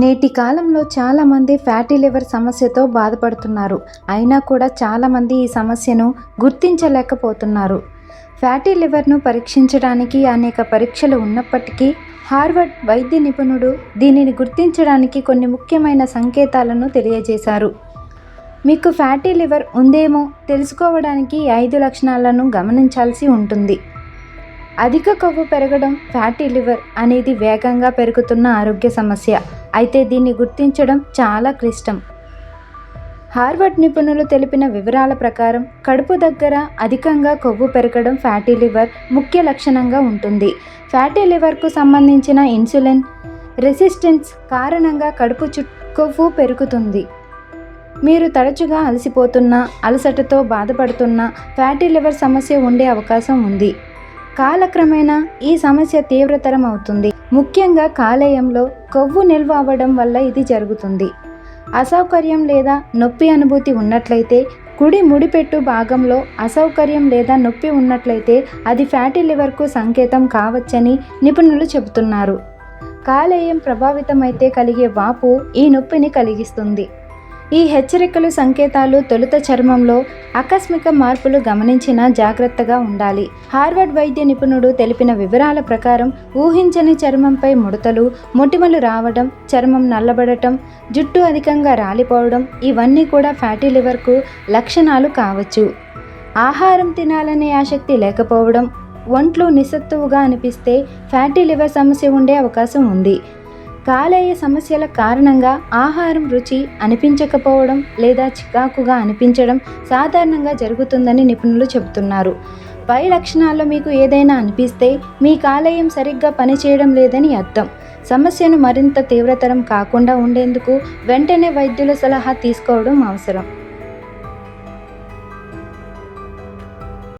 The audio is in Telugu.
నేటి కాలంలో చాలామంది ఫ్యాటీ లివర్ సమస్యతో బాధపడుతున్నారు. అయినా కూడా చాలామంది ఈ సమస్యను గుర్తించలేకపోతున్నారు. ఫ్యాటీ లివర్ను పరీక్షించడానికి అనేక పరీక్షలు ఉన్నప్పటికీ హార్వర్డ్ వైద్య నిపుణుడు దీనిని గుర్తించడానికి కొన్ని ముఖ్యమైన సంకేతాలను తెలియజేశారు. మీకు ఫ్యాటీ లివర్ ఉందేమో తెలుసుకోవడానికి ఐదు లక్షణాలను గమనించాల్సి ఉంటుంది. అధిక కొవ్వు పెరగడం ఫ్యాటీ లివర్ అనేది వేగంగా పెరుగుతున్న ఆరోగ్య సమస్య. అయితే దీన్ని గుర్తించడం చాలా క్లిష్టం. హార్వర్డ్ నిపుణులు తెలిపిన వివరాల ప్రకారం కడుపు దగ్గర అధికంగా కొవ్వు పెరగడం ఫ్యాటీ లివర్ ముఖ్య లక్షణంగా ఉంటుంది. ఫ్యాటీ లివర్కు సంబంధించిన ఇన్సులిన్ రెసిస్టెన్స్ కారణంగా కడుపు చుట్టూ కొవ్వు పెరుగుతుంది. మీరు తరచుగా అలసిపోతున్నా అలసటతో బాధపడుతున్నా ఫ్యాటీ లివర్ సమస్య ఉండే అవకాశం ఉంది. కాలక్రమేణా ఈ సమస్య తీవ్రతరం అవుతుంది. ముఖ్యంగా కాలేయంలో కొవ్వు నిల్వ అవ్వడం వల్ల ఇది జరుగుతుంది. అసౌకర్యం లేదా నొప్పి అనుభూతి ఉన్నట్లయితే కుడి ముడిపెట్టు భాగంలో అసౌకర్యం లేదా నొప్పి ఉన్నట్లయితే అది ఫ్యాటీ లివర్కు సంకేతం కావచ్చని నిపుణులు చెబుతున్నారు. కాలేయం ప్రభావితమైతే కలిగే వాపు ఈ నొప్పిని కలిగిస్తుంది. ఈ హెచ్చరికలు సంకేతాలు తొలుత చర్మంలో ఆకస్మిక మార్పులు గమనించినా జాగ్రత్తగా ఉండాలి. హార్వర్డ్ వైద్య నిపుణుడు తెలిపిన వివరాల ప్రకారం ఊహించని చర్మంపై ముడతలు మొటిమలు రావడం చర్మం నల్లబడటం జుట్టు అధికంగా రాలిపోవడం ఇవన్నీ కూడా ఫ్యాటీ లివర్కు లక్షణాలు కావచ్చు. ఆహారం తినాలనే ఆసక్తి లేకపోవడం ఒంట్లో నిస్సత్తువుగా అనిపిస్తే ఫ్యాటీ లివర్ సమస్య ఉండే అవకాశం ఉంది. కాలేయ సమస్యల కారణంగా ఆహారం రుచి అనిపించకపోవడం లేదా చికాకుగా అనిపించడం సాధారణంగా జరుగుతుందని నిపుణులు చెబుతున్నారు. పై లక్షణాల్లో మీకు ఏదైనా అనిపిస్తే మీ కాలేయం సరిగ్గా పనిచేయడం లేదని అర్థం. సమస్యను మరింత తీవ్రతరం కాకుండా ఉండేందుకు వెంటనే వైద్యుల సలహా తీసుకోవడం అవసరం.